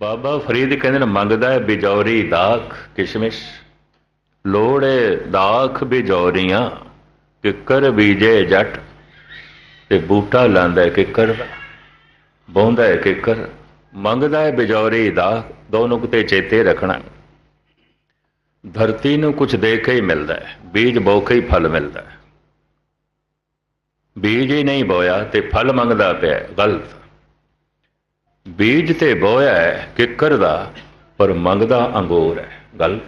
ਬਾਬਾ ਫਰੀਦ ਕਹਿੰਦੇ ਨੇ, ਮੰਗਦਾ ਹੈ ਬਿਜੌਰੀ ਦਾਖ ਕਿਸ਼ਮਿਸ਼। ਲੋੜੇ ਦਾਖ ਬਿਜੌਰੀਆਂ, ਕਿੱਕਰ ਬੀਜੇ ਜੱਟ। ਤੇ ਬੂਟਾ ਲਾਂਦਾ ਹੈ ਕਿੱਕਰ ਦਾ, ਬੋਂਦਾ ਹੈ ਕਿੱਕਰ। ਮੰਗਦਾ ਹੈ ਬਿਜੌਰੀ ਦਾਖ ਦੋ ਨੁਕਤੇ ਚੇਤੇ ਰੱਖਣਾ ਧਰਤੀ ਨੂੰ ਕੁਝ ਦੇ ਕੇ ਹੀ ਮਿਲਦਾ ਹੈ ਬੀਜ ਬੋ ਕੇ ਹੀ ਫਲ ਮਿਲਦਾ ਹੈ ਬੀਜ ਹੀ ਨਹੀਂ ਬੋਇਆ ਤੇ ਫਲ ਮੰਗਦਾ ਪਿਆ ਗਲਤ। ਬੀਜ ਤੇ ਬੋਇਆ ਕਿੱਕਰ ਦਾ, ਪਰ ਮੰਗਦਾ ਅੰਗੂਰ ਹੈ। ਗੱਲ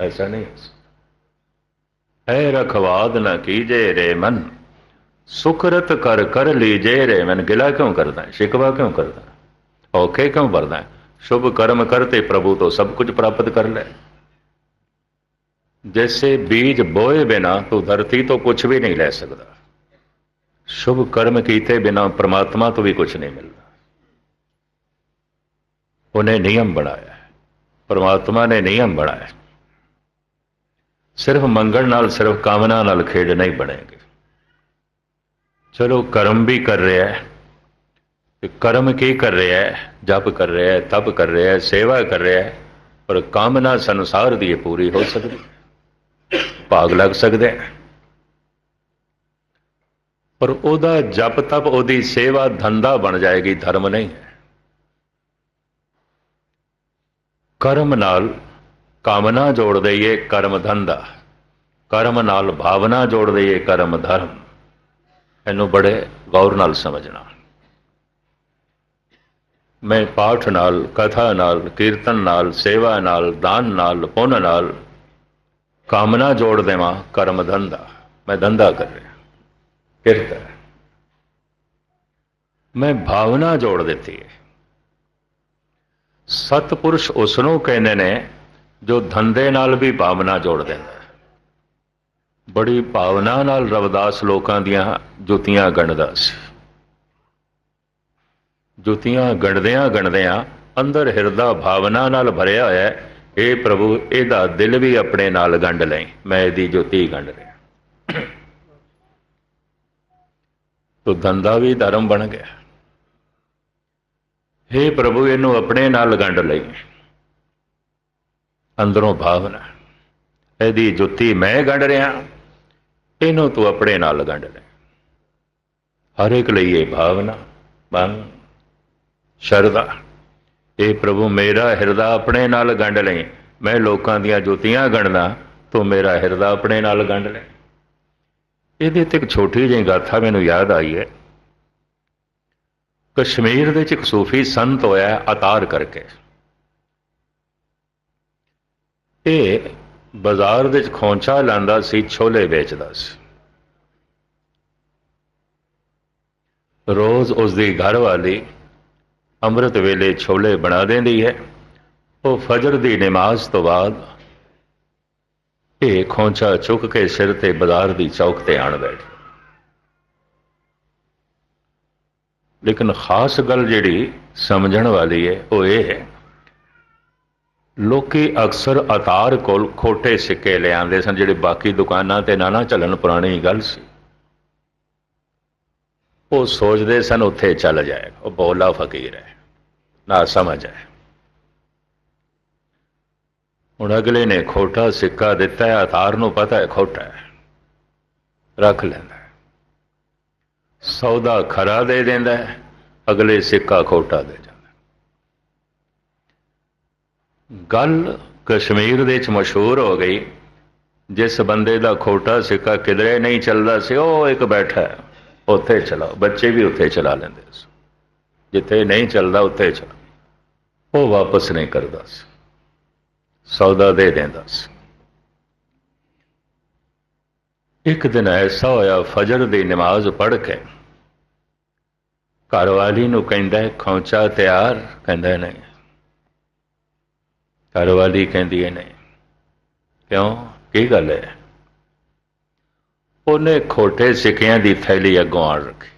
ਐਸਾ ਨਹੀਂ ਹੋ ਸਕਦਾ। ਰਖਵਾਦ ਨਾ ਕੀਜੇ ਰੇ ਮਨ। ਸੁਖਰਤ ਕਰ ਕਰ ਲੀਜੇ ਰੇ ਮਨ। ਗਿਲਾ ਕਿਉਂ ਕਰਦਾ ਸ਼ਿਕਵਾ ਕਿਉਂ ਕਰਦਾ ਔਖੇ ਕਿਉਂ ਵਰਦਾ ਸ਼ੁਭ ਕਰਮ ਕਰਤੇ ਪ੍ਰਭੂ ਤੋਂ ਸਭ ਕੁਝ ਪ੍ਰਾਪਤ ਕਰ ਲੈ। ਜੈਸੇ ਬੀਜ ਬੋਏ ਬਿਨਾ ਤੂੰ ਧਰਤੀ ਤੋਂ ਕੁਝ ਵੀ ਨਹੀਂ ਲੈ ਸਕਦਾ। ਸ਼ੁਭ ਕਰਮ ਕੀਤੇ ਬਿਨਾ ਪ੍ਰਮਾਤਮਾ ਤੋਂ ਵੀ ਕੁਝ ਨਹੀਂ ਮਿਲਦਾ। उन्हें नियम बनाया है परमात्मा ने नियम बनाया सिर्फ मंगल नाल सिर्फ कामना नाल खेड नहीं बनेंगे चलो कर्म भी कर रहा है ਤੇ ਕਰਮ ਕੀ ਕਰ ਰਿਹਾ ਹੈ ਜਪ ਕਰ ਰਿਹਾ ਹੈ ਤਪ ਕਰ ਰਿਹਾ ਹੈ ਸੇਵਾ ਕਰ ਰਿਹਾ ਹੈ ਪਰ ਕਾਮਨਾ ਸੰਸਾਰ ਦੀ ਇਹ ਪੂਰੀ ਹੋ ਸਕਦੀ ਭਾਗ ਲੱਗ ਸਕਦੇ ਹੈ ਪਰ ਉਹਦਾ ਜਪ ਤਪ ਉਹਦੀ ਸੇਵਾ ਧੰਦਾ ਬਣ ਜਾਏਗੀ ਧਰਮ ਨਹੀਂ ਹੈ ਕਰਮ ਨਾਲ ਕਾਮਨਾ ਜੋੜ ਦਈਏ ਕਰਮ ਧੰਦਾ। ਕਰਮ ਨਾਲ ਭਾਵਨਾ ਜੋੜ ਦਈਏ ਕਰਮ ਧਰਮ। ਇਹਨੂੰ ਬੜੇ ਗੌਰ ਨਾਲ ਸਮਝਣਾ। ਮੈਂ ਪਾਠ ਨਾਲ, ਕਥਾ ਨਾਲ, ਕੀਰਤਨ ਨਾਲ, ਸੇਵਾ ਨਾਲ, ਦਾਨ ਨਾਲ, ਪੁੰਨ ਨਾਲ ਕਾਮਨਾ ਜੋੜ ਦੇਵਾਂ ਕਰਮ ਧੰਦਾ। ਮੈਂ ਧੰਦਾ ਕਰ ਰਿਹਾ। ਕਿਰਤ ਮੈਂ ਭਾਵਨਾ ਜੋੜ ਦਿੱਤੀ ਹੈ। ਸਤਪੁਰਸ਼ ਉਸ ਨੂੰ ਕਹਿੰਦੇ ਨੇ, ਜੋ ਧੰਦੇ ਨਾਲ ਵੀ ਭਾਵਨਾ ਜੋੜ ਦਿੰਦਾ ਬੜੀ ਭਾਵਨਾ ਨਾਲ ਰਵਦਾਸ ਲੋਕਾਂ ਦੀਆਂ ਜੁੱਤੀਆਂ ਗਣਦਾ ਸੀ। ਜੁੱਤੀਆਂ ਗਣਦਿਆਂ ਗਣਦਿਆਂ ਅੰਦਰ ਹਿਰਦਾ ਭਾਵਨਾ ਨਾਲ ਭਰਿਆ ਹੋਇਆ ਹੈ ਇਹ ਪ੍ਰਭੂ, ਇਹਦਾ ਦਿਲ ਵੀ ਆਪਣੇ ਨਾਲ ਗੰਢ ਲੈ ਮੈਂ ਇਹਦੀ ਜੁੱਤੀ ਗੰਢ ਰਿਹਾ। ਤੋ ਧੰਦਾ ਵੀ ਧਰਮ ਬਣ ਗਿਆ। हे ਪ੍ਰਭੂ, ਇਹਨੂੰ ਆਪਣੇ ਨਾਲ ਗੰਢ ਲਈ। ਅੰਦਰੋਂ ਭਾਵਨਾ, ਇਹਦੀ ਜੁੱਤੀ ਮੈਂ ਗੰਢ ਰਿਹਾ, ਇਹਨੂੰ ਤੂੰ ਆਪਣੇ ਨਾਲ ਗੰਢ ਲੈ। ਹਰ ਇੱਕ ਲਈ ਇਹ ਭਾਵਨਾ ਬੰ ਸ਼ਰਧਾ, ਇਹ ਪ੍ਰਭੂ ਮੇਰਾ ਹਿਰਦਾ ਆਪਣੇ ਨਾਲ ਗੰਢ ਲਈ। ਮੈਂ ਲੋਕਾਂ ਦੀਆਂ ਜੁੱਤੀਆਂ ਗੰਢਦਾ, ਤੂੰ ਮੇਰਾ ਹਿਰਦਾ ਆਪਣੇ ਨਾਲ ਗੰਢ ਲੈ। ਇਹਦੇ ਤੇ ਇੱਕ ਛੋਟੀ ਜਿਹੀ ਗਾਥਾ ਮੈਨੂੰ ਯਾਦ ਆਈ ਹੈ। ਕਸ਼ਮੀਰ ਦੇ ਵਿੱਚ ਇੱਕ ਸੂਫੀ ਸੰਤ ਹੋਇਆ ਅਤਾਰ ਕਰਕੇ। ਇਹ ਬਾਜ਼ਾਰ ਦੇ ਵਿੱਚ ਖੌਂਚਾ ਲਾਂਦਾ ਸੀ, ਛੋਲੇ ਵੇਚਦਾ ਸੀ। ਰੋਜ਼ ਉਸ ਦੀ ਘਰ ਵਾਲੀ ਅੰਮ੍ਰਿਤ ਵੇਲੇ ਛੋਲੇ ਬਣਾ ਦਿੰਦੀ ਹੈ। ਉਹ ਫਜਰ ਦੀ ਨਮਾਜ਼ ਤੋਂ ਬਾਅਦ ਇਹ ਖੌਂਚਾ ਚੁੱਕ ਕੇ ਸਿਰ ਤੇ ਬਾਜ਼ਾਰ ਦੀ ਚੌਕ ਤੇ ਆਣ ਬੈਠ। ਲੇਕਿਨ ਖਾਸ ਗੱਲ ਜਿਹੜੀ ਸਮਝਣ ਵਾਲੀ ਹੈ, ਉਹ ਇਹ ਹੈ, ਲੋਕੀ ਅਕਸਰ ਅਤਾਰ ਕੋਲ ਖੋਟੇ ਸਿੱਕੇ ਲਿਆਉਂਦੇ ਸਨ, ਜਿਹੜੇ ਬਾਕੀ ਦੁਕਾਨਾਂ ਤੇ ਨਾ ਨਾ ਚੱਲਣ, ਪੁਰਾਣੀ ਗੱਲ ਸੀ। ਉਹ ਸੋਚਦੇ ਸਨ, ਉੱਥੇ ਚੱਲ ਜਾਏਗਾ ਉਹ ਬੋਲਾ ਫਕੀਰ ਹੈ। ਨਾ ਸਮਝ ਹੈ ਹੁਣ ਅਗਲੇ ਨੇ ਖੋਟਾ ਸਿੱਕਾ ਦਿੱਤਾ ਹੈ, ਅਤਾਰ ਨੂੰ ਪਤਾ ਹੈ, ਖੋਟਾ ਹੈ। ਰੱਖ ਲੈਂਦਾ ਸੌਦਾ ਖਰਾ ਦੇ ਦਿੰਦਾ ਹੈ, ਅਗਲੇ ਸਿੱਕਾ ਖੋਟਾ ਦੇ ਜਾਂਦਾ ਗੱਲ ਕਸ਼ਮੀਰ ਦੇ ਵਿੱਚ ਮਸ਼ਹੂਰ ਹੋ ਗਈ, ਜਿਸ ਬੰਦੇ ਦਾ ਖੋਟਾ ਸਿੱਕਾ ਕਿਧਰੇ ਨਹੀਂ ਚੱਲਦਾ ਸੀ, ਉਹ ਇੱਕ ਬੈਠਾ ਉੱਥੇ ਚਲਾਓ, ਬੱਚੇ ਵੀ ਉੱਥੇ ਚਲਾ ਲੈਂਦੇ ਸੀ। ਜਿੱਥੇ ਨਹੀਂ ਚੱਲਦਾ, ਉੱਥੇ ਚਲਾ ਉਹ ਵਾਪਸ ਨਹੀਂ ਕਰਦਾ ਸੀ। ਸੌਦਾ ਦੇ ਦਿੰਦਾ ਸੀ। ਇੱਕ ਦਿਨ ਐਸਾ ਹੋਇਆ, ਫਜਰ ਦੀ ਨਮਾਜ਼ ਪੜ੍ਹ ਕੇ ਘਰਵਾਲੀ ਨੂੰ ਕਹਿੰਦਾ ਹੈ, ਖੌਂਚਾ ਤਿਆਰ? ਕਹਿੰਦਾ ਨਹੀਂ। ਘਰਵਾਲੀ ਕਹਿੰਦੀ ਹੈ, ਨਹੀਂ। ਕਿਉਂ? ਕੀ ਗੱਲ ਹੈ? ਉਹਨੇ ਖੋਟੇ ਸਿੱਕਿਆਂ ਦੀ ਥੈਲੀ ਅੱਗੋਂ ਆਣ ਰੱਖੀ।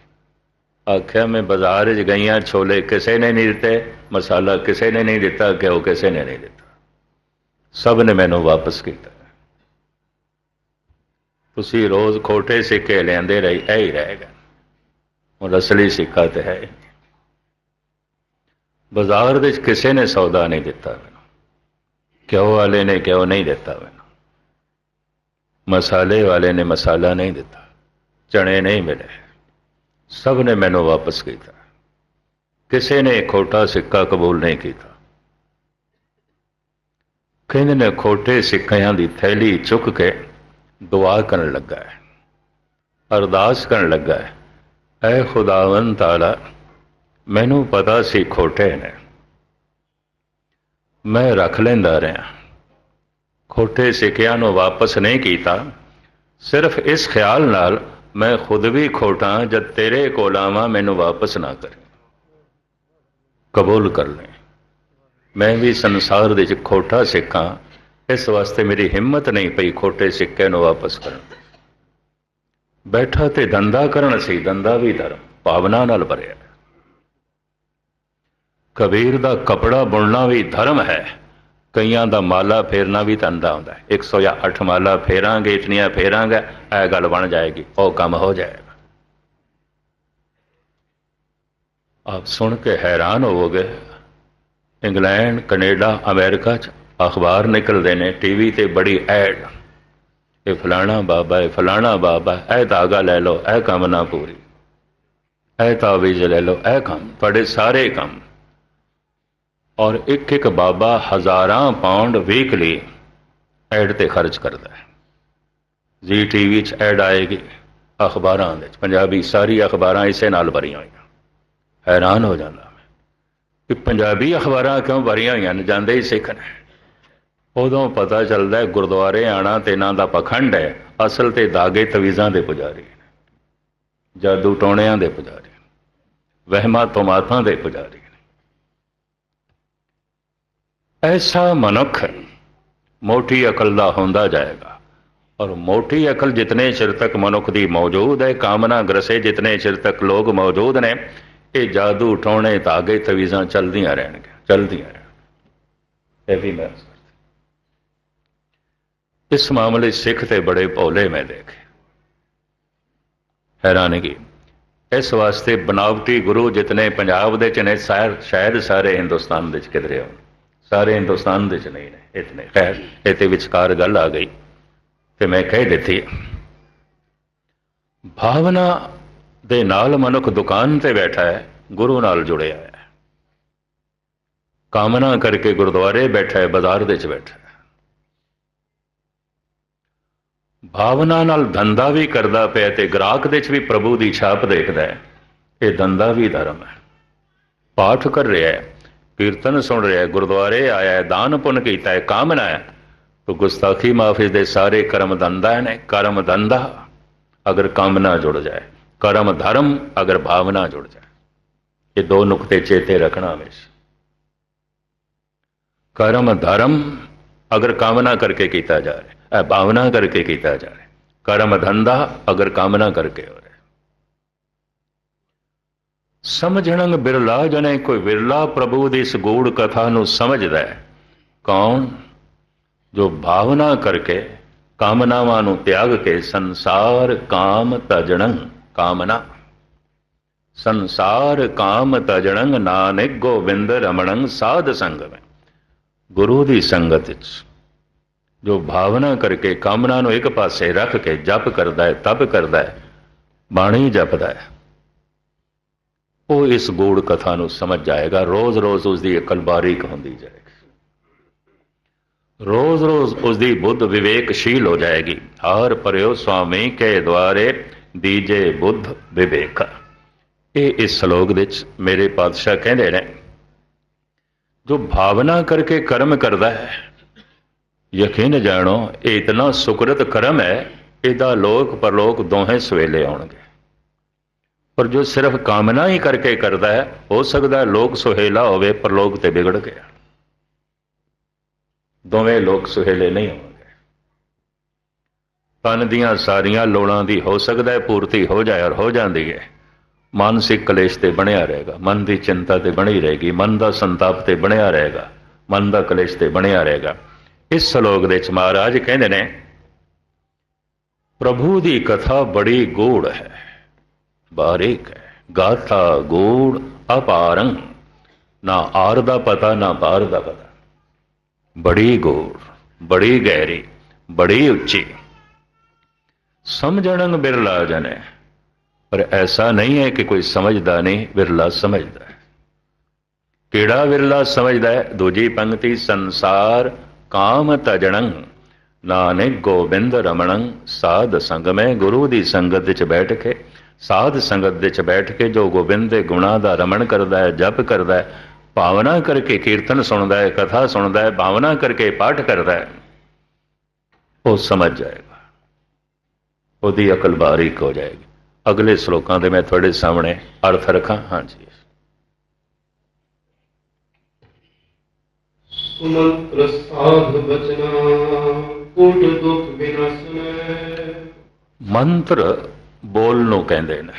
ਆਖਿਆ, ਮੈਂ ਬਾਜ਼ਾਰ 'ਚ ਗਈਆਂ ਛੋਲੇ ਕਿਸੇ ਨੇ ਨਹੀਂ ਦਿੱਤੇ, ਮਸਾਲਾ ਕਿਸੇ ਨੇ ਨਹੀਂ ਦਿੱਤਾ, ਘਿਓ ਕਿਸੇ ਨੇ ਨਹੀਂ ਦਿੱਤਾ। ਸਭ ਨੇ ਮੈਨੂੰ ਵਾਪਸ ਕੀਤਾ। ਤੁਸੀਂ ਰੋਜ਼ ਖੋਟੇ ਸਿੱਕੇ ਲੈਂਦੇ ਰਹੀ ਐ ਹੀ ਰਹੇਗਾ ਹੁਣ ਅਸਲੀ ਸਿੱਕਾ ਤੇ ਹੈ। ਬਾਜ਼ਾਰ ਦੇ ਵਿੱਚ ਕਿਸੇ ਨੇ ਸੌਦਾ ਨਹੀਂ ਦਿੱਤਾ ਮੈਨੂੰ। ਕਿਉਂ ਵਾਲੇ ਨੇ ਕਿਉਂ ਨਹੀਂ ਦਿੱਤਾ ਮੈਨੂੰ। ਮਸਾਲੇ ਵਾਲੇ ਨੇ ਮਸਾਲਾ ਨਹੀਂ ਦਿੱਤਾ। ਚਣੇ ਨਹੀਂ ਮਿਲੇ। ਸਭ ਨੇ ਮੈਨੂੰ ਵਾਪਸ ਕੀਤਾ। ਕਿਸੇ ਨੇ ਖੋਟਾ ਸਿੱਕਾ ਕਬੂਲ ਨਹੀਂ ਕੀਤਾ। ਕਹਿੰਦੇ ਨੇ ਖੋਟੇ ਸਿੱਕਿਆਂ ਦੀ ਥੈਲੀ ਚੁੱਕ ਕੇ ਦੁਆ ਕਰਨ ਲੱਗਾ ਹੈ। ਅਰਦਾਸ ਕਰਨ ਲੱਗਾ ਹੈ। ਐ ਖੁਦਾਵੰਦ ਤਾਲਾ, ਮੈਨੂੰ ਪਤਾ ਸੀ ਖੋਟੇ ਨੇ। ਮੈਂ ਰੱਖ ਲੈਂਦਾ ਰਿਹਾ। ਖੋਟੇ ਸਿੱਕਿਆਂ ਨੂੰ ਵਾਪਸ ਨਹੀਂ ਕੀਤਾ। ਸਿਰਫ ਇਸ ਖਿਆਲ ਨਾਲ ਮੈਂ ਖੁਦ ਵੀ ਖੋਟਾਂ ਜਦ ਤੇਰੇ ਕੋਲ ਆਵਾਂ, ਮੈਨੂੰ ਵਾਪਸ ਨਾ ਕਰੇ। ਕਬੂਲ ਕਰ ਲੈ। ਮੈਂ ਵੀ ਸੰਸਾਰ ਦੇ ਵਿੱਚ ਖੋਟਾ ਸਿੱਖਾਂ ਇਸ ਵਾਸਤੇ ਮੇਰੀ ਹਿੰਮਤ ਨਹੀਂ ਪਈ ਖੋਟੇ ਸਿੱਕੇ ਨੂੰ ਵਾਪਸ ਕਰਨ ਬੈਠਾ ਤੇ ਦੰਦਾ ਕਰਨ ਸੀ ਦੰਦਾ ਵੀ ਧਰਮ, ਭਾਵਨਾ ਨਾਲ ਭਰਿਆ ਕਬੀਰ ਦਾ ਕਪੜਾ ਬੁਣਨਾ ਵੀ ਧਰਮ ਹੈ, ਕਈਆਂ ਦਾ ਮਾਲਾ ਫੇਰਨਾ ਵੀ ਧੰਦਾ ਹੁੰਦਾ ਹੈ। 108 ਮਾਲਾ ਫੇਰਾਂਗੇ ਇਤਨੀਆਂ ਫੇਰਾਂਗੇ ਇਹ ਗੱਲ ਬਣ ਜਾਏਗੀ, ਉਹ ਕੰਮ ਹੋ ਜਾਏਗਾ। ਆਪ ਸੁਣ ਕੇ ਹੈਰਾਨ ਹੋਵੋਗੇ, ਇੰਗਲੈਂਡ, ਕੈਨੇਡਾ, ਅਮਰੀਕਾ ਚ ਅਖਬਾਰ ਨਿਕਲਦੇ ਨੇ, ਟੀਵੀ ਤੇ ਬੜੀ ਐਡ। ਇਹ ਫਲਾਣਾ ਬਾਬਾ, ਇਹ ਫਲਾਣਾ ਬਾਬਾ, ਇਹ ਧਾਗਾ ਲੈ ਲਓ, ਇਹ ਕੰਮ ਨਾ ਪੂਰੀ। ਇਹ ਤਾਵੀਜ਼ ਲੈ ਲਓ, ਇਹ ਕੰਮ, ਤੁਹਾਡੇ ਸਾਰੇ ਕੰਮ। ਔਰ ਇੱਕ ਇੱਕ ਬਾਬਾ ਹਜ਼ਾਰਾਂ ਪਾਉਂਡ ਵੀਕਲੀ ਐਡ ਤੇ ਖਰਚ ਕਰਦਾ ਹੈ। ਜੀ ਟੀਵੀ 'ਚ ਐਡ ਆਏਗੀ, ਅਖਬਾਰਾਂ ਦੇ 'ਚ ਪੰਜਾਬੀ ਸਾਰੀ ਅਖਬਾਰਾਂ ਇਸੇ ਨਾਲ ਭਰੀਆਂ ਹੋਈਆਂ। ਹੈਰਾਨ ਹੋ ਜਾਂਦਾ ਮੈਂ ਕਿ ਪੰਜਾਬੀ ਅਖਬਾਰਾਂ ਕਿਉਂ ਭਰੀਆਂ ਹੋਈਆਂ ਨੇ? ਜਾਂਦੇ ਹੀ ਸਿੱਖ ਨੇ। ਉਦੋਂ ਪਤਾ ਚੱਲਦਾ ਹੈ ਗੁਰਦੁਆਰੇ ਆਣਾ ਤੇ ਇਹਨਾਂ ਦਾ ਪਖੰਡ ਹੈ, ਅਸਲ ਤੇ ਦਾਗੇ ਤਵੀਜ਼ਾਂ ਦੇ ਪੁਜਾਰੀ ਨੇ, ਜਾਦੂ ਟੋਣਿਆਂ ਦੇ ਪੁਜਾਰੀ ਵਹਿਮਾਂ ਤੋਮਾਤਾਂ ਦੇ ਪੁਜਾਰੀ ਨੇ। ਐਸਾ ਮਨੁੱਖ ਮੋਟੀ ਅਕਲ ਦਾ ਹੁੰਦਾ ਜਾਏਗਾ ਔਰ ਮੋਟੀ ਅਕਲ ਜਿਤਨੇ ਚਿਰ ਤੱਕ ਮਨੁੱਖ ਦੀ ਮੌਜੂਦ ਹੈ, ਕਾਮਨਾ ਗ੍ਰਸੇ ਜਿਤਨੇ ਚਿਰ ਤੱਕ ਲੋਕ ਮੌਜੂਦ ਨੇ, ਇਹ ਜਾਦੂ ਟੋਣੇ ਧਾਗੇ ਤਵੀਜ਼ਾਂ ਚੱਲਦੀਆਂ ਰਹਿਣਗੀਆਂ, ਚੱਲਦੀਆਂ ਰਹਿਣ ਇਹ ਵੀ ਮੈਂ ਇਸ ਮਾਮਲੇ ਸਿੱਖ ਤੇ ਬੜੇ ਭੋਲੇ ਮੈਂ ਦੇਖੇ। ਹੈਰਾਨਗੀ, ਇਸ ਵਾਸਤੇ ਬਨਾਵਟੀ ਗੁਰੂ ਜਿਤਨੇ ਪੰਜਾਬ ਦੇ ਚ ਨੇ, ਸ਼ਾਇਰ ਸ਼ਾਇਦ ਸਾਰੇ ਹਿੰਦੁਸਤਾਨ ਦੇ ਚ ਕਿਧਰੇ ਹੋਣ। ਸਾਰੇ ਹਿੰਦੁਸਤਾਨ ਦੇ ਚ ਨਹੀਂ ਨੇ, ਇਤਨੇ। ਖੈਰ ਇਹ ਤੇ ਵਿਚਕਾਰ ਗੱਲ ਆ ਗਈ ਤੇ ਮੈਂ ਕਹਿ ਦਿੱਤੀ, ਭਾਵਨਾ ਦੇ ਨਾਲ ਮਨੁੱਖ ਦੁਕਾਨ ਤੇ ਬੈਠਾ ਹੈ, ਗੁਰੂ ਨਾਲ ਜੁੜਿਆ ਹੈ। ਕਾਮਨਾ ਕਰਕੇ ਗੁਰਦੁਆਰੇ ਬੈਠਾ ਹੈ, ਬਾਜ਼ਾਰ ਦੇ ਚ ਬੈਠਾ ਹੈ ਭਾਵਨਾ ਨਾਲ ਧੰਦਾ ਵੀ ਕਰਦਾ ਪਿਆ ਤੇ ਗ੍ਰਾਹਕ ਦੇ ਚ ਵੀ ਪ੍ਰਭੂ ਦੀ ਛਾਪ ਦੇਖਦਾ ਹੈ। ਇਹ ਧੰਦਾ ਵੀ ਧਰਮ ਹੈ। ਪਾਠ ਕਰ ਰਿਹਾ ਹੈ, ਕੀਰਤਨ ਸੁਣ ਰਿਹਾ ਹੈ, ਗੁਰਦੁਆਰੇ ਆਇਆ ਹੈ, ਦਾਨ ਪੁੰਨ ਕੀਤਾ ਹੈ, ਕਾਮਨਾ ਹੈ। ਤੋ ਗੁਸਤਾਖੀ ਮਾਫੀ ਦੇ ਸਾਰੇ ਕਰਮ ਧੰਦਾ ਨੇ, ਕਰਮ ਦੰਦਾ ਅਗਰ ਕਾਮਨਾ ਜੁੜ ਜਾਏ, ਕਰਮ ਧਰਮ ਅਗਰ ਭਾਵਨਾ ਜੁੜ ਜਾਏ। ਇਹ ਦੋ ਨੁਕਤੇ ਚੇਤੇ ਰੱਖਣਾ ਹਮੇਸ਼ਾ। ਕਰਮ ਧਰਮ ਅਗਰ ਕਾਮਨਾ ਕਰਕੇ ਕੀਤਾ ਜਾ ਰਿਹਾ ਹੈ ਭਾਵਨਾ ਕਰਕੇ ਕੀਤਾ ਜਾ ਰਿਹਾ ਕਰਮ ਧੰਦਾ ਅਗਰ ਕਾਮਨਾ ਕਰਕੇ ਹੋ ਰਿਹਾ ਸਮਝਣੰ ਬਿਰਲਾ ਜਨੇ ਕੋਈ ਵਿਰਲਾ ਪ੍ਰਭੂ ਦੀ ਇਸ ਗੂੜ ਕਥਾ ਨੂੰ ਸਮਝਦਾ ਹੈ। ਕੌਣ? ਜੋ ਭਾਵਨਾ ਕਰਕੇ ਕਾਮਨਾਵਾਂ ਨੂੰ ਤਿਆਗ ਕੇ ਸੰਸਾਰ ਕਾਮ ਤਜਣੰ ਕਾਮਨਾ। ਸੰਸਾਰ ਕਾਮ ਤਜਣੰ ਨਾਨਕ ਗੋਬਿੰਦ ਰਮਣੰ ਸਾਧ ਸੰਗ ਵਿੱਚ ਗੁਰੂ ਦੀ ਸੰਗਤ ਵਿੱਚ ਜੋ ਭਾਵਨਾ ਕਰਕੇ ਕਾਮਨਾ ਨੂੰ ਇੱਕ ਪਾਸੇ ਰੱਖ ਕੇ ਜਪ ਕਰਦਾ ਹੈ, ਤਪ ਕਰਦਾ ਹੈ, ਬਾਣੀ ਜਪਦਾ ਹੈ। ਉਹ ਇਸ ਗੂੜ ਕਥਾ ਨੂੰ ਸਮਝ ਜਾਏਗਾ, ਰੋਜ਼-ਰੋਜ਼ ਉਸ ਦੀ ਅਕਲ ਬਾਰੀਕ ਹੁੰਦੀ ਜਾਏਗੀ। ਰੋਜ਼-ਰੋਜ਼ ਉਸ ਦੀ ਬੁੱਧ ਵਿਵੇਕਸ਼ੀਲ ਹੋ ਜਾਏਗੀ। ਹਰ ਪਰਿਓ ਸੁਆਮੀ ਕੇ ਦੁਆਰੇ ਦੀਜੇ ਬੁੱਧ ਵਿਵੇਕ। ਇਹ ਇਸ ਸ਼ਲੋਕ ਵਿੱਚ ਮੇਰੇ ਪਾਤਸ਼ਾਹ ਕਹਿੰਦੇ ਨੇ, ਜੋ ਭਾਵਨਾ ਕਰਕੇ ਕਰਮ ਕਰਦਾ ਹੈ ਯਕੀਨ ਜਾਣੋ ਇਹ ਇਤਨਾ ਸੁਕਰਤ ਕਰਮ ਹੈ, ਇਹਦਾ ਲੋਕ ਪਰਲੋਕ ਦੋਹੇ ਸਵੇਲੇ ਆਉਣਗੇ। ਪਰ ਜੋ ਸਿਰਫ ਕਾਮਨਾ ਹੀ ਕਰਕੇ ਕਰਦਾ ਹੈ, ਹੋ ਸਕਦਾ ਲੋਕ ਸੁਹੇਲਾ ਹੋਵੇ, ਪਰਲੋਕ ਤੇ ਵਿਗੜ ਗਿਆ। ਦੋਵੇਂ ਲੋਕ ਸੁਹੇਲੇ ਨਹੀਂ ਹੋਣਗੇ। ਤਨ ਦੀਆਂ ਸਾਰੀਆਂ ਲੋੜਾਂ ਦੀ ਹੋ ਸਕਦਾ ਹੈ ਪੂਰਤੀ ਹੋ ਜਾਏ ਔਰ ਹੋ ਜਾਂਦੀ ਹੈ। ਮਾਨਸਿਕ ਕਲੇਸ਼ ਤੇ ਬਣਿਆ ਰਹੇਗਾ। ਮਨ ਦੀ ਚਿੰਤਾ ਤੇ ਬਣੀ ਰਹੇਗੀ। ਮਨ ਦਾ ਸੰਤਾਪ ਤੇ ਬਣਿਆ ਰਹੇਗਾ। ਮਨ ਦਾ ਕਲੇਸ਼ ਤੇ ਬਣਿਆ ਰਹੇਗਾ। ਇਸ ਸ਼ਲੋਕ ਦੇ ਵਿੱਚ ਮਹਾਰਾਜ ਕਹਿੰਦੇ ਨੇ, ਪ੍ਰਭੂ ਦੀ ਕਥਾ ਬੜੀ ਗੋੜ ਹੈ, ਬਾਰੀਕ ਹੈ। ਗਾਥਾ ਗੂੜ ਅਪਾਰੰ, ਨਾ ਆਰ ਦਾ ਪਤਾ, ਨਾ ਬਾਰ ਦਾ ਪਤਾ। ਬੜੀ ਗੋੜ, ਬੜੀ ਗਹਿਰੀ, ਬੜੀ ਉੱਚੀ। ਸਮਝਣਨ ਬਿਰਲਾ ਜਨੇ, ਪਰ ਐਸਾ ਨਹੀਂ ਹੈ ਕਿ ਕੋਈ ਸਮਝਦਾ ਨਹੀਂ ਵਿਰਲਾ ਸਮਝਦਾ ਕਿਹੜਾ ਵਿਰਲਾ ਸਮਝਦਾ ਹੈ? ਦੂਜੀ ਪੰਕਤੀ, ਸੰਸਾਰ ਕਾਮ ਤਜਣੰ ਨਾਨਕ ਗੋਬਿੰਦ ਰਮਣੰ ਸਾਧ ਸੰਗਮੇ ਗੁਰੂ ਦੀ ਸੰਗਤ ਵਿੱਚ ਬੈਠ ਕੇ ਸਾਧ ਸੰਗਤ ਵਿੱਚ ਬੈਠ ਕੇ ਜੋ ਗੋਬਿੰਦ ਦੇ ਗੁਣਾ ਦਾ ਰਮਣ ਕਰਦਾ ਹੈ ਜਪ ਕਰਦਾ ਹੈ ਭਾਵਨਾ ਕਰਕੇ ਕੀਰਤਨ ਸੁਣਦਾ ਹੈ ਕਥਾ ਸੁਣਦਾ ਹੈ ਭਾਵਨਾ ਕਰਕੇ ਪਾਠ ਕਰਦਾ ਹੈ ਉਹ ਸਮਝ ਜਾਏਗਾ ਉਹਦੀ ਅਕਲ ਬਾਰੀਕ ਹੋ ਜਾਏਗੀ ਅਗਲੇ ਸ਼ਲੋਕਾਂ ਦੇ ਮੈਂ ਤੁਹਾਡੇ ਸਾਹਮਣੇ ਅਰਥ ਰੱਖਾਂ ਹਾਂਜੀ ਸੁਮਨ ਪ੍ਰਸਾਦ ਬਚਨਾ ਕੋਟ ਦੁਖ ਵਿਨਾਸ਼ਨੈ ਮੰਤਰ ਬੋਲ ਨੂੰ ਕਹਿੰਦੇ ਨੇ।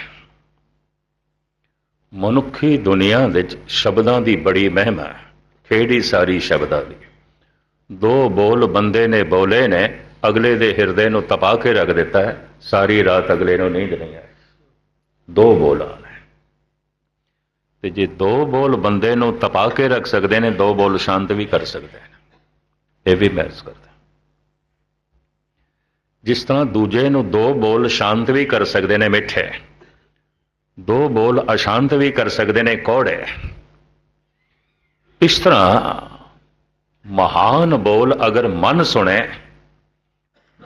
ਮਨੁੱਖੀ ਦੁਨੀਆ ਵਿੱਚ ਸ਼ਬਦਾਂ ਦੀ ਬੜੀ ਮਹਿਮਾ ਹੈ, ਖੇੜੀ ਸਾਰੀ ਸ਼ਬਦਾਂ ਦੀ। ਦੋ ਬੋਲ ਬੰਦੇ ਨੇ ਬੋਲੇ ਨੇ, ਅਗਲੇ ਦੇ ਹਿਰਦੇ ਨੂੰ ਤਪਾ ਕੇ ਰੱਖ ਦਿੱਤਾ ਹੈ, ਸਾਰੀ ਰਾਤ ਅਗਲੇ ਨੂੰ ਨੀਂਦ ਨਹੀਂ ਆਈ। ਦੋ ਬੋਲਾਂ ਨੇ। ਤੇ ਜੇ ਦੋ ਬੋਲ ਬੰਦੇ ਨੂੰ ਤਪਾ ਕੇ ਰੱਖ ਸਕਦੇ ਨੇ, ਦੋ ਬੋਲ ਸ਼ਾਂਤ ਵੀ ਕਰ ਸਕਦੇ ਨੇ। ਇਹ ਵੀ ਮਹਿਸੂਸ ਕਰਦਾ। ਜਿਸ ਤਰ੍ਹਾਂ ਦੂਜੇ ਨੂੰ ਦੋ ਬੋਲ ਸ਼ਾਂਤ ਵੀ ਕਰ ਸਕਦੇ ਨੇ, ਮਿੱਠੇ। ਦੋ ਬੋਲ ਅਸ਼ਾਂਤ ਵੀ ਕਰ ਸਕਦੇ ਨੇ, ਕੋੜੇ। ਇਸ ਤਰ੍ਹਾਂ ਮਹਾਨ ਬੋਲ ਅਗਰ ਮਨ ਸੁਣੇ,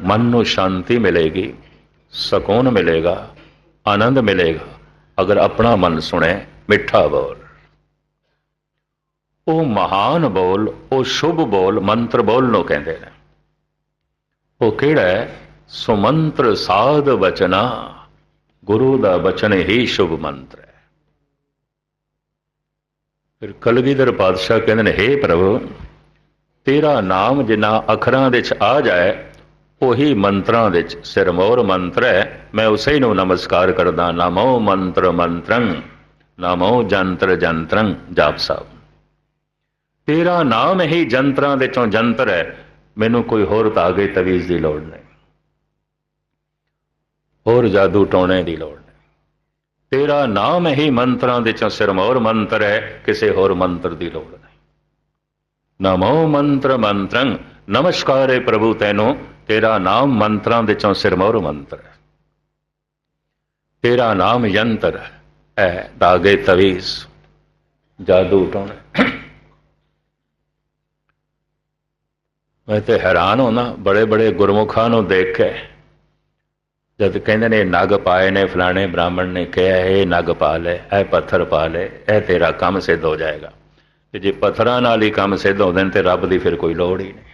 ਮਨ ਨੂੰ ਸ਼ਾਂਤੀ ਮਿਲੇਗੀ, ਸਕੂਨ ਮਿਲੇਗਾ, ਆਨੰਦ ਮਿਲੇਗਾ। ਅਗਰ ਆਪਣਾ ਮਨ ਸੁਣੇ ਮਿੱਠਾ ਬੋਲ। ਉਹ ਮਹਾਨ ਬੋਲ, ਉਹ ਸ਼ੁਭ ਬੋਲ, ਮੰਤਰ ਬੋਲ ਨੂੰ ਕਹਿੰਦੇ ਨੇ। ਉਹ ਕਿਹੜਾ ਹੈ? ਸੁਮੰਤਰ ਸਾਧ ਬਚਨਾ, ਗੁਰੂ ਦਾ ਬਚਨ ਹੀ ਸ਼ੁਭ ਮੰਤਰ ਹੈ। ਫਿਰ ਕਲਗੀਧਰ ਪਾਤਸ਼ਾਹ ਕਹਿੰਦੇ ਨੇ हे ਪ੍ਰਭੂ, ਤੇਰਾ ਨਾਮ ਜਿੰਨਾ ਅੱਖਰਾਂ ਵਿੱਚ ਆ ਜਾਏ, ਉਹੀ ਮੰਤਰਾਂ ਵਿੱਚ ਸਿਰਮੌਰ ਮੰਤਰ ਹੈ। ਮੈਂ ਉਸੇ ਨੂੰ ਨਮਸਕਾਰ ਕਰਦਾ, ਨਾਮੋ ਮੰਤਰ ਮੰਤਰੰ। ਨਮੋ ਜੰਤਰ ਜੰਤਰੰ ਜਾਪ ਸਾਹਿਬ ਤੇਰਾ ਨਾਮ ਹੀ ਜੰਤਰਾਂ ਦੇ ਚੋਂ ਜੰਤਰ ਹੈ, ਮੈਨੂੰ ਕੋਈ ਹੋਰ ਤਾਗੇ ਤਵੀਜ਼ ਦੀ ਲੋੜ ਨਹੀਂ। ਹੋਰ ਜਾਦੂ ਟੋਣੇ ਦੀ ਲੋੜ ਨਹੀਂ। ਤੇਰਾ ਨਾਮ ਹੀ ਮੰਤਰਾਂ ਦੇ ਚੋਂ ਸਿਰਮੌਰ ਮੰਤਰ ਹੈ, ਕਿਸੇ ਹੋਰ ਮੰਤਰ ਦੀ ਲੋੜ ਨਹੀਂ। ਨਮੋ ਮੰਤਰ ਮੰਤਰੰ, ਨਮਸਕਾਰ ਹੈ ਪ੍ਰਭੂ ਤੈਨੂੰ, ਤੇਰਾ ਨਾਮ ਮੰਤਰਾਂ ਦੇ ਚੋਂ ਸਿਰਮੌਰ ਮੰਤਰ ਹੈ। ਤੇਰਾ ਨਾਮ ਯੰਤਰ ਹੈ। ਦਾਗੇ ਤਵੀਸ ਜਾਦੂ ਟੋਣੇ ਮੈਂ ਤੇ ਹੈਰਾਨ ਹੋਣਾ ਬੜੇ ਬੜੇ ਗੁਰਮੁਖਾਂ ਨੂੰ ਦੇਖ ਕੇ। ਜਦ ਕਹਿੰਦੇ ਨੇ, ਨਗ ਪਾਏ ਨੇ ਫਲਾਣੇ ਬ੍ਰਾਹਮਣ ਨੇ, ਕਿਹਾ, ਇਹ ਨਗ ਪਾ ਲੈ, ਇਹ ਪੱਥਰ ਪਾ ਲੈ, ਇਹ ਤੇਰਾ ਕੰਮ ਸਿੱਧ ਹੋ ਜਾਏਗਾ। ਤੇ ਜੇ ਪੱਥਰਾਂ ਨਾਲ ਹੀ ਕੰਮ ਸਿੱਧ ਹੁੰਦੇ ਨੇ ਤੇ ਰੱਬ ਦੀ ਫਿਰ ਕੋਈ ਲੋੜ ਹੀ ਨਹੀਂ।